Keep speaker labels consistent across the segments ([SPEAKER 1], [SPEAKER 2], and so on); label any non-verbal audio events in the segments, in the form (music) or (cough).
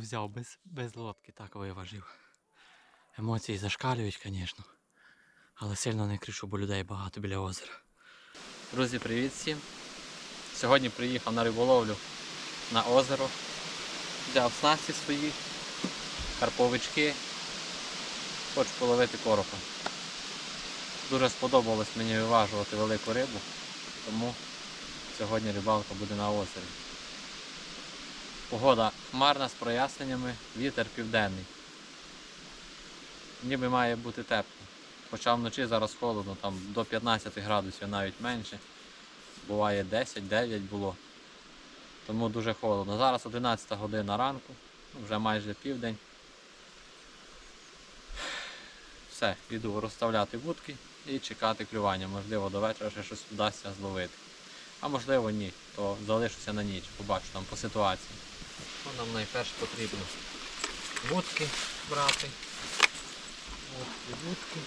[SPEAKER 1] взяв без, без лодки, так виважив. Емоції зашкалюють, звісно. Але сильно не кричу, бо людей багато біля озера. Друзі, привіт всім! Сьогодні приїхав на риболовлю на озеро. Взяв снасті свої, карповички. Хочу половити коропа. Дуже сподобалось мені виважувати велику рибу, тому сьогодні рибалка буде на озері. Погода хмарна з проясненнями, вітер південний. Ніби має бути тепло. Хоча вночі зараз холодно, там до 15 градусів навіть менше. Буває 10-9 було. Тому дуже холодно. Зараз 11 година ранку, вже майже південь. Все, йду розставляти вудки і чекати клювання. Можливо, до вечора ще щось вдасться зловити. А можливо ні, то залишуся на ніч, побачу там по ситуації. Ну, нам найперше потрібно вудки брати. Вудки.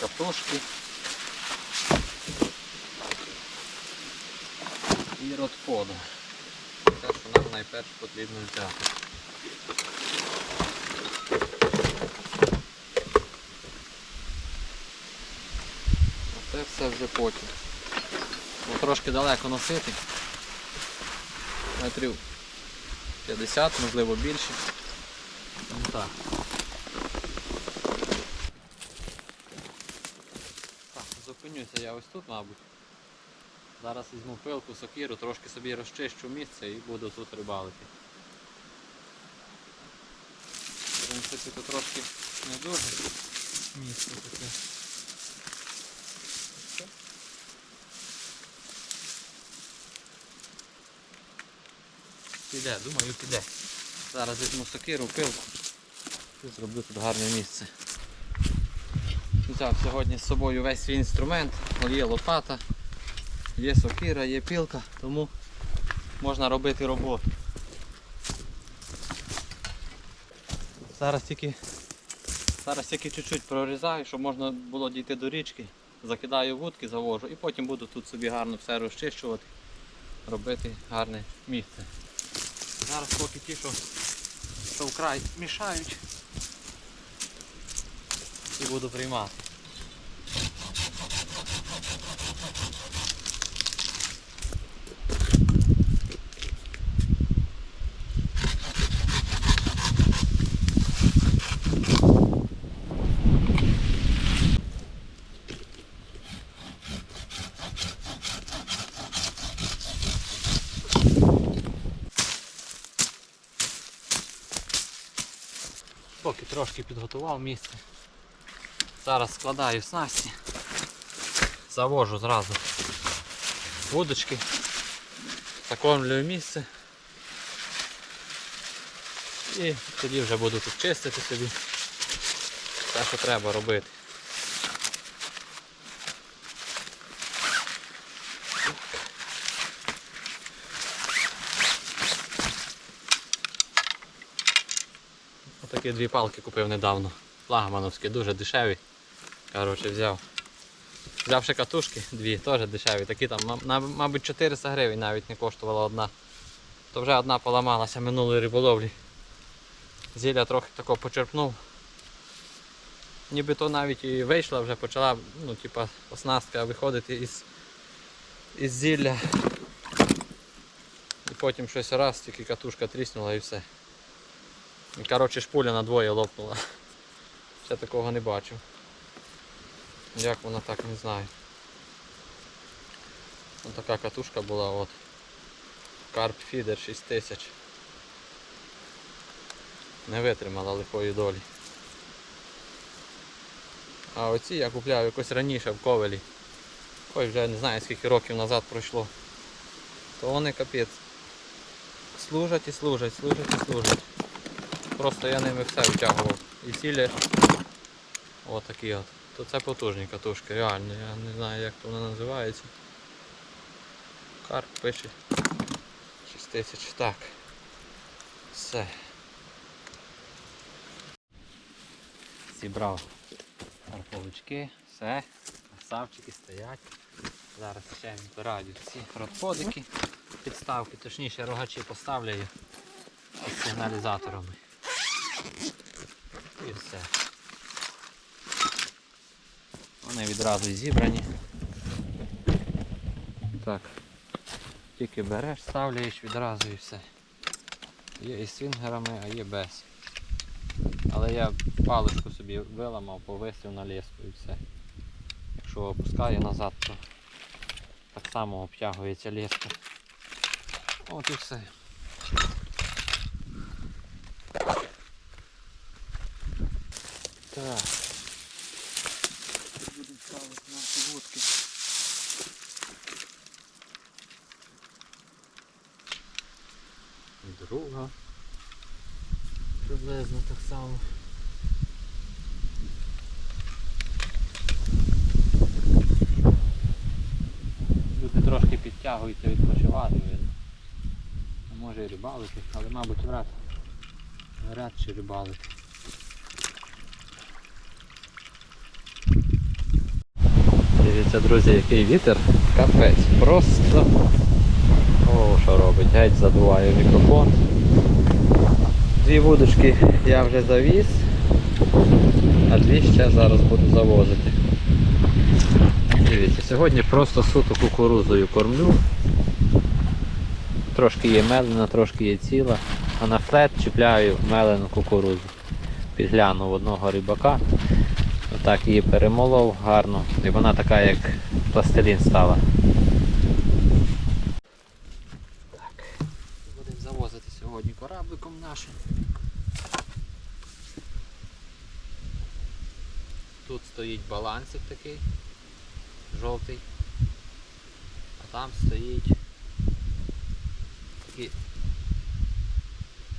[SPEAKER 1] Катушки. І родпода. Те, що нам найперше потрібно взяти. Це все вже потім. Бо трошки далеко носити. Метрів 50, можливо більше. Так. Так, зупинюся я ось тут, мабуть. Зараз візьму пилку, сокиру, трошки собі розчищу місце і буду тут рибалити. В принципі, тут трошки не дуже місце таке. Піде, думаю, піде. Зараз візьму сокиру, пилку і зроблю тут гарне місце. Взяв сьогодні з собою весь свій інструмент, є лопата, є сокира, є пілка, тому можна робити роботу. Зараз тільки зараз тільки чуть-чуть прорізаю, щоб можна було дійти до річки, закидаю вудки, завожу і потім буду тут собі гарно все розчищувати, робити гарне місце. Зараз поки ті, що, що вкрай мішають і буду приймати. Поки трошки підготував місце. Зараз складаю снасті, завожу зразу вудочки, закормлюю місце і тоді вже буду тут чистити собі те, що треба робити. Отакі дві палки купив недавно. Флагмановські, дуже дешеві. Коротше, взяв. Взяв катушки, дві, теж дешеві. Такі там, мабуть, 400 гривень навіть не коштувала одна. То вже одна поламалася минулої риболовлі. Зілля трохи тако почерпнув. Ніби то навіть і вийшла, вже почала, ну, типа, оснастка виходити із, із зілля. І потім щось раз, тільки катушка тріснула і все. І, коротше, шпуля на двоє лопнула. Ще такого не бачив. Як вона так не знаю. Ось така катушка була от. Carp Feeder 6000. Не витримала лихої долі. А оці я купляв якось раніше в ковелі. Ой, вже не знаю скільки років назад пройшло. То вони капець. Служать і служать, служать і служать. Просто я ними все втягував. І сілля. Отакі от. То це потужні катушки, реально, я не знаю як то вона називається. Карп пише 6 тисяч. Так. Все. Зібрав карповички, все, красавчики стоять. Зараз ще відбираю ці родподики. підставки, точніше рогачі поставлю із сигналізаторами. І все. Вони відразу зібрані. Так. Тільки береш, ставляєш відразу і все. Є і з свінгерами, а є без. Але я паличку собі виламав, повисив на леску і все. Якщо опускаю назад, то так само обтягується леска. От і все. Так. Будемо ставити наші вудки. Друга. Приблизно так само. Люди трошки підтягуються відпочивати, видно. А може і рибалити, але мабуть вряд, вряд чи рибалити. Дивіться, друзі, який вітер. Капець. Просто. О, що робить? Геть задуває мікрофон. Дві вудочки я вже завіз, а дві ще зараз буду завозити. Дивіться, сьогодні просто суто кукурузою кормлю. Трошки є мелена, трошки є ціла, а на флет чіпляю мелену кукурузу. Підглянув одного рибака. Отак її перемолов гарно. І вона така як пластилін стала. Так, будемо завозити сьогодні корабликом нашим. Тут стоїть балансик такий, жовтий. А там стоїть такі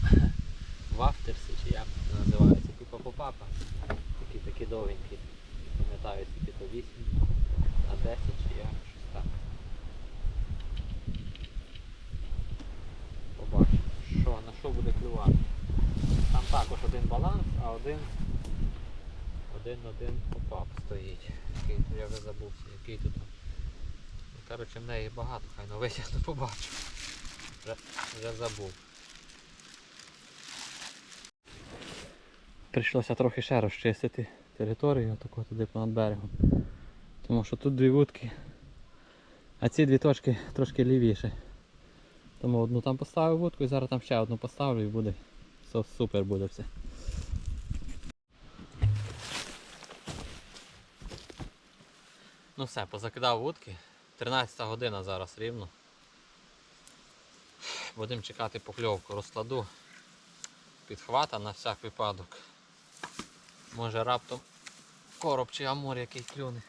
[SPEAKER 1] (laughs) вафтерси, чи як це називається, типу попапа. Такі такі довгенькі. Не пам'ятаю, скільки то 8, а 10 чи як, щось так. Побачимо, що, на що буде клювати. Там також один баланс, а один один-один попап стоїть. Який я вже забувся, який тут. Ну, Коротше, в неї багато, хай на витягну побачу. Вже, вже забув. Прийшлося трохи ще розчистити територію таку туди понад берегом. Тому що тут дві вудки, а ці дві точки трошки лівіше. Тому одну там поставив вудку і зараз там ще одну поставлю і буде все супер буде все. Ну все, позакидав вудки. 13 година зараз рівно. Будемо чекати покльовку. Розкладу підхвата на всяк випадок. Може раптом короб чи амур який клюне.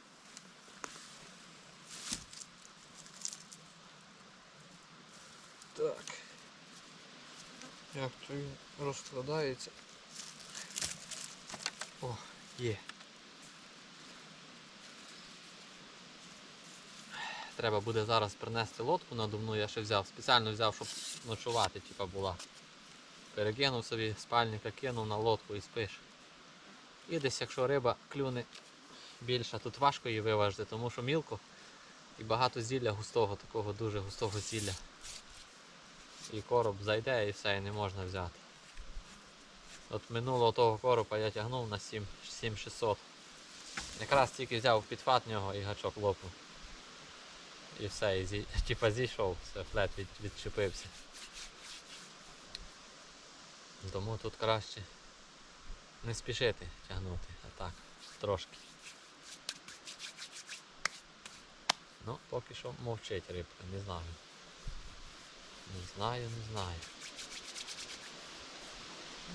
[SPEAKER 1] Так. Як то він розкладається. О, є. Треба буде зараз принести лодку надувну, я ще взяв. Спеціально взяв, щоб ночувати типа, була. Перекинув собі спальника, кинув на лодку і спиш. І десь якщо риба клюне більша, тут важко її виважити, тому що мілко і багато зілля густого, такого дуже густого зілля. І короб зайде і все, і не можна взяти. От минулого того коропа я тягнув на 7 7600. Якраз тільки взяв підфат нього і гачок лопнув. І все, і зі, (laughs) типа зійшов, все, флет від, відчепився. Тому тут краще не спішити тягнути, а так, трошки. Ну, поки що мовчить рибка, не знаю. Не знаю, не знаю.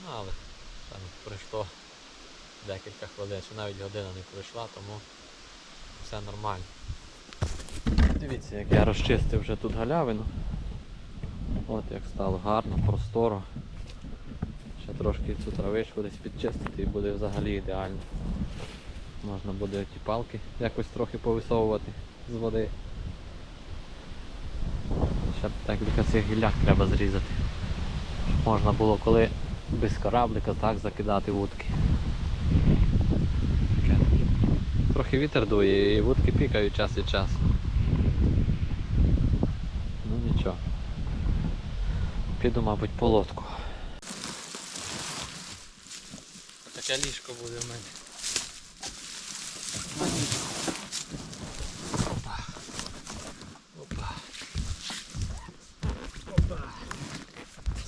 [SPEAKER 1] Ну, але там пройшло декілька хвилин, чи навіть година не пройшла, тому все нормально. Дивіться, як я розчистив вже тут галявину. От як стало гарно, просторо. Трошки цю травичку десь підчистити і буде взагалі ідеально. Можна буде ті палки якось трохи повисовувати з води. Ще декілька цих гілляк треба зрізати. Щоб можна було коли без кораблика так закидати вудки. Трохи вітер дує і вудки пікають час від часу. Ну нічого.
[SPEAKER 2] Піду, мабуть, по лодку.
[SPEAKER 1] Таке ліжко буде в мене. Опа. Опа. Опа.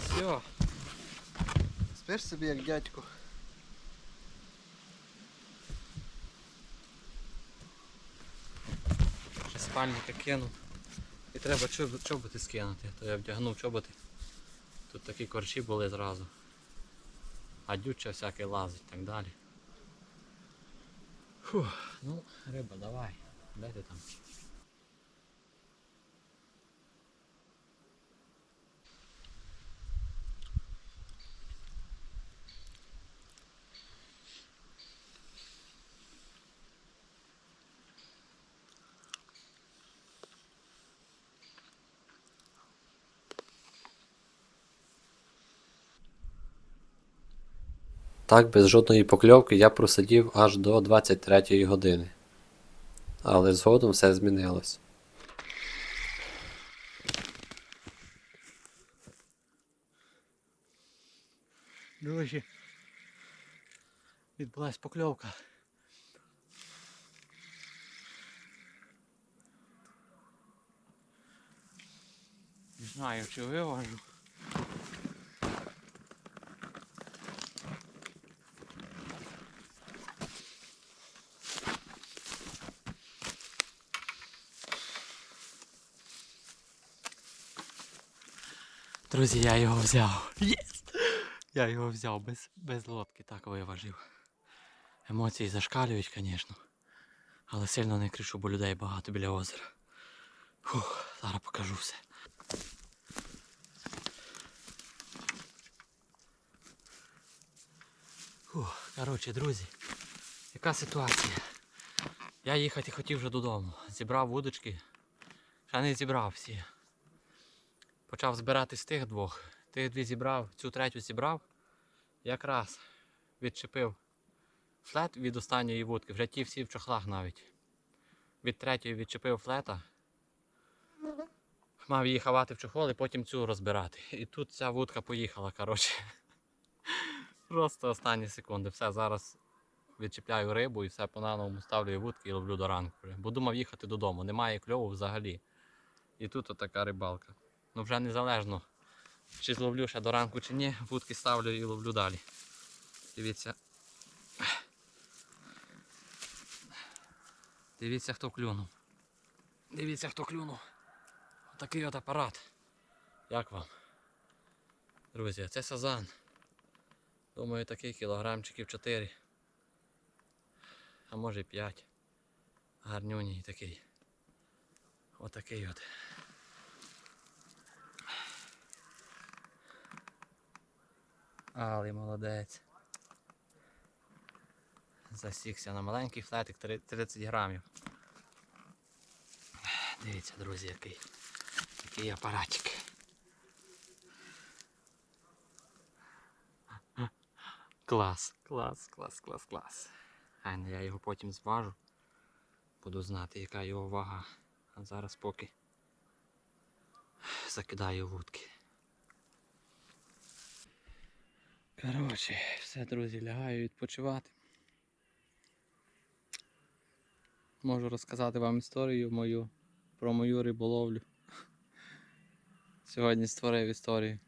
[SPEAKER 1] Все.
[SPEAKER 3] Спиш собі як дядько.
[SPEAKER 1] Ще спальника кинув. І треба чоб- чоботи скинути, то я вдягнув чоботи. Тут такі корчі були зразу. А дюча всяке лазить і так далі. Фух, ну, риба, давай. Де ти там?
[SPEAKER 2] Так, без жодної покльовки я просидів аж до 23 години. Але згодом все змінилось.
[SPEAKER 1] Друзі, відбулась покльовка. Не знаю, чи виважу. Друзі, я його взяв. Єс! Я його взяв без, без лодки, так виважив. Емоції зашкалюють, звісно. Але сильно не кричу, бо людей багато біля озера. Фух, зараз покажу все. Коротше, друзі, яка ситуація? Я їхати хотів вже додому. Зібрав вудочки. Ще не зібрав всі. Почав збирати з тих двох. Тих дві зібрав, цю третю зібрав. Якраз відчепив флет від останньої вудки. Вже ті всі в чохлах навіть. Від третьої відчепив флета. Мав її ховати в чохол і потім цю розбирати. І тут ця вудка поїхала, коротше. Просто останні секунди. Все, зараз відчіпляю рибу і все по-нановому ставлю вудки і ловлю до ранку. Бо думав їхати додому. Немає кльову взагалі. І тут отака рибалка. Ну вже незалежно, чи зловлю ще до ранку чи ні, вудки ставлю і ловлю далі. Дивіться. Дивіться, хто клюнув. Дивіться, хто клюнув. Отакий от апарат. Як вам? Друзі, це сазан. Думаю, такий кілограмчиків 4. А може 5. Гарнюній такий. Отакий от. Але молодець. Засікся на маленький флетик 30 грамів. Дивіться, друзі, який, який апаратик. Клас, клас, клас, клас, клас. Айно я його потім зважу. Буду знати, яка його вага. А зараз поки закидаю вудки. Коротше, все, друзі, лягаю відпочивати. Можу розказати вам історію мою про мою риболовлю. Сьогодні створив історію.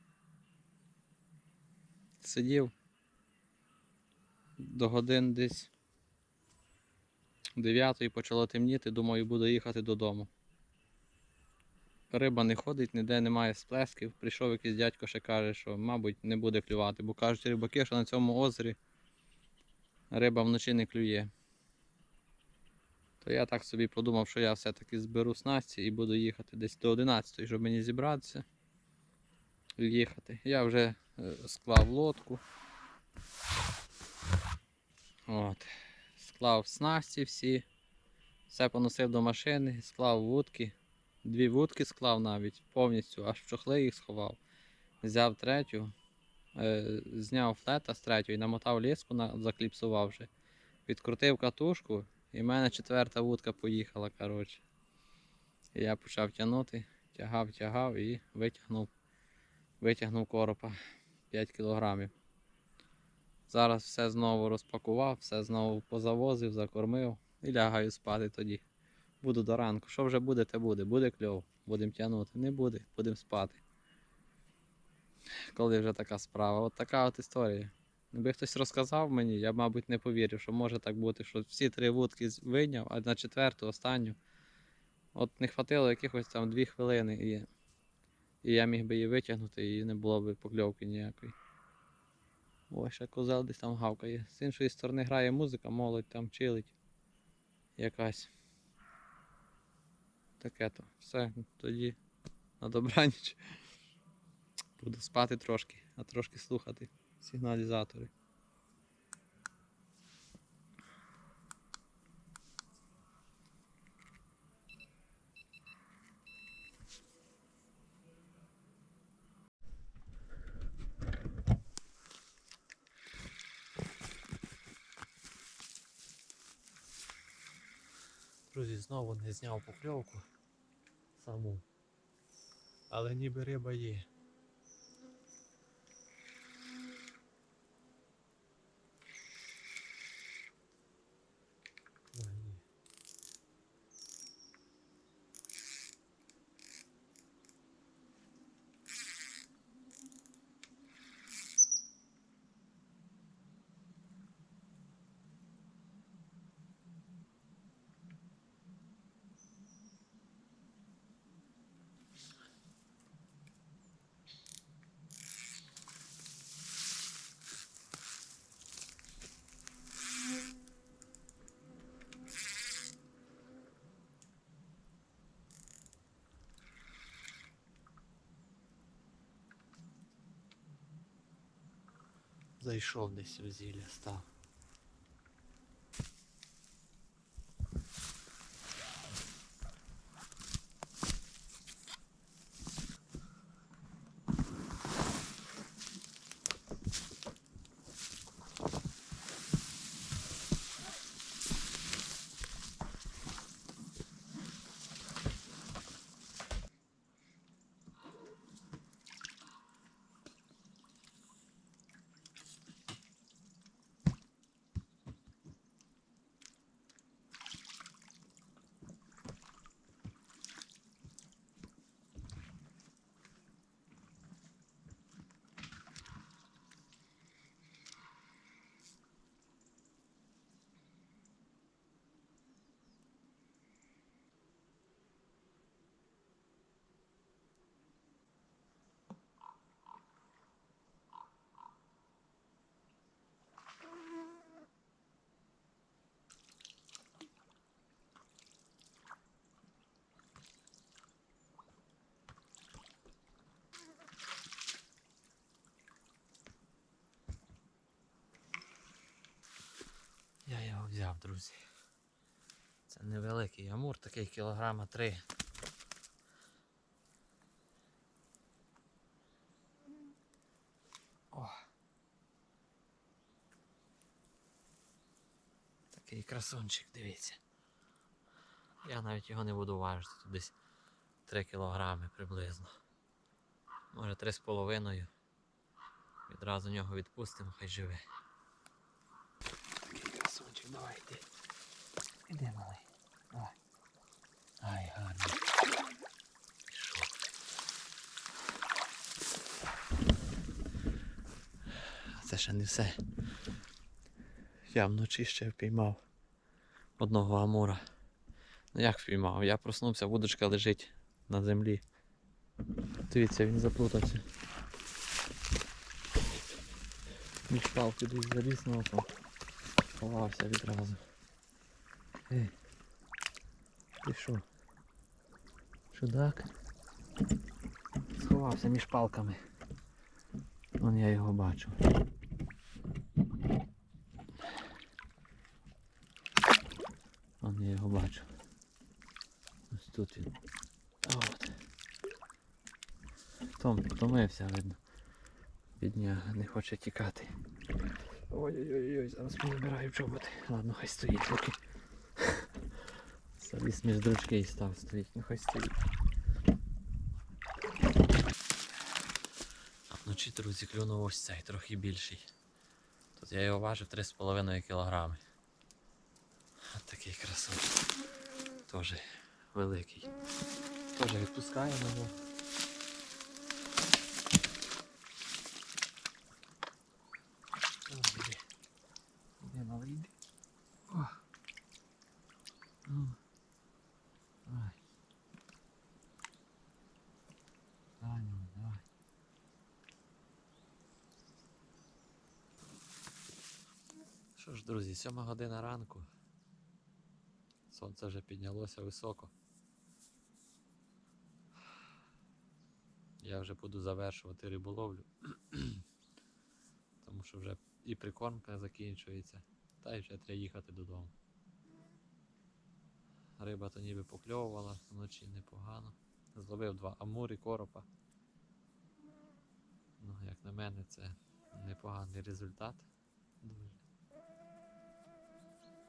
[SPEAKER 1] Сидів до годин десь 9 почало темніти, думаю, буду їхати додому. Риба не ходить, ніде немає сплесків. Прийшов якийсь дядько ще каже, що, мабуть, не буде клювати, бо кажуть рибаки, що на цьому озері риба вночі не клює. То я так собі подумав, що я все-таки зберу снасті і буду їхати десь до 11, щоб мені зібратися і їхати. Я вже е, склав лодку. От. Склав снасті всі. Все поносив до машини, склав вудки. Дві вудки склав навіть повністю, аж в чохли їх сховав. Взяв третю, е, зняв флета з третьої, намотав ліску, на, закліпсував вже. Відкрутив катушку, і в мене четверта вудка поїхала. коротше. Я почав тягнути, тягав, тягав і витягнув Витягнув коропа 5 кілограмів. Зараз все знову розпакував, все знову позавозив, закормив і лягаю спати тоді. Буду до ранку. Що вже буде, те буде. Буде кльово. Будемо тягнути. Не буде, будемо спати. Коли вже така справа. От така от історія. Якби хтось розказав мені, я мабуть, не повірив, що може так бути, що всі три вудки вийняв, а на четверту, останню. От не хватило якихось там дві хвилини, і, і я міг би її витягнути, і не було б покльовки ніякої. Ось ще козел десь там гавкає. З іншої сторони грає музика, молодь там чилить. Якась. Таке то. Все, тоді на добраніч. Буду спати трошки, а трошки слухати сигналізатори. Друзі, знову не зняв покльовку саму. Але ніби риба є. Да, є. Зайшов десь в зілля став. Я його взяв, друзі. Це невеликий амур, такий кілограма три. О. Такий красунчик, дивіться. Я навіть його не буду важити, тут десь 3 кілограми приблизно. Може три з половиною. Відразу нього відпустимо, хай живе. Давай йди. Іди, малий. Давай. Ай, гарно. Пішов. Це ще не все. Я вночі ще впіймав одного амура. Ну як впіймав? Я проснувся, вудочка лежить на землі. Дивіться, він заплутався. Між палки десь заліз носом. Ховався відразу. Ей. Ти що? Чудак? Сховався між палками. Вон я його бачу. Вон я його бачу. Ось тут він. От. Том втомився, видно. Бідняга не хоче тікати. Ой-ой-ой, зараз понабираю чоботи. Ладно, хай стоїть поки. Заліз між дручки і став стоїть, ну хай стоїть. друзі, клюнув ось цей, трохи більший. Тут я його важив 3,5 кг. Такий красавчик. Теж великий. Теж відпускаємо його. О, іди. Іди, малий, іди. О. Ну. Давай. Давай, давай. Що ж, друзі, сьома година ранку. Сонце вже піднялося високо. Я вже буду завершувати риболовлю. (clears throat) Тому що вже і прикормка закінчується, та й вже треба їхати додому. Риба то ніби покльовувала, вночі непогано. Зловив два амури коропа. Ну, як на мене, це непоганий результат. Дуже.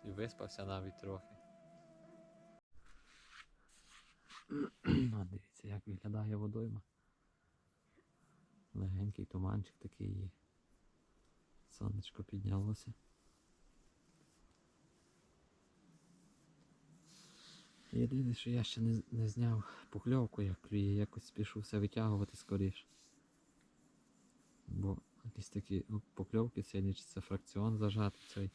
[SPEAKER 1] І виспався навіть трохи. А дивіться, як виглядає водойма. Легенький туманчик такий є. Сонечко піднялося. Єдине, що я ще не, не зняв покльовку, як клює, якось спішу все витягувати скоріше. Бо якісь такі ну, покльовки сьогодні, чи це фракціон зажатий цей,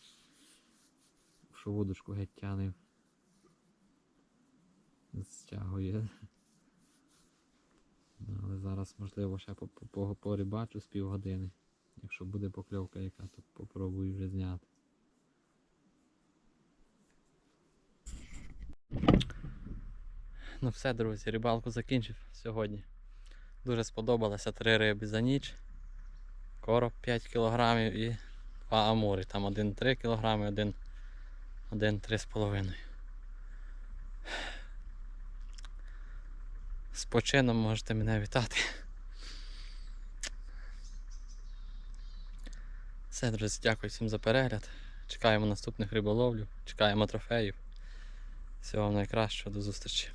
[SPEAKER 1] що вудочку геть тянив. Стягує. Але зараз, можливо, ще по- по- по- порибачу з півгодини. Якщо буде покльовка яка, то попробую вже зняти. Ну все, друзі, рибалку закінчив сьогодні. Дуже сподобалося три риби за ніч. Короб 5 кг і два амури. Там один 3 кг, один, один 3,5 З почином можете мене вітати. Все, друзі, дякую всім за перегляд. Чекаємо наступних риболовлів, чекаємо трофеїв. Всього вам найкращого, до зустрічі.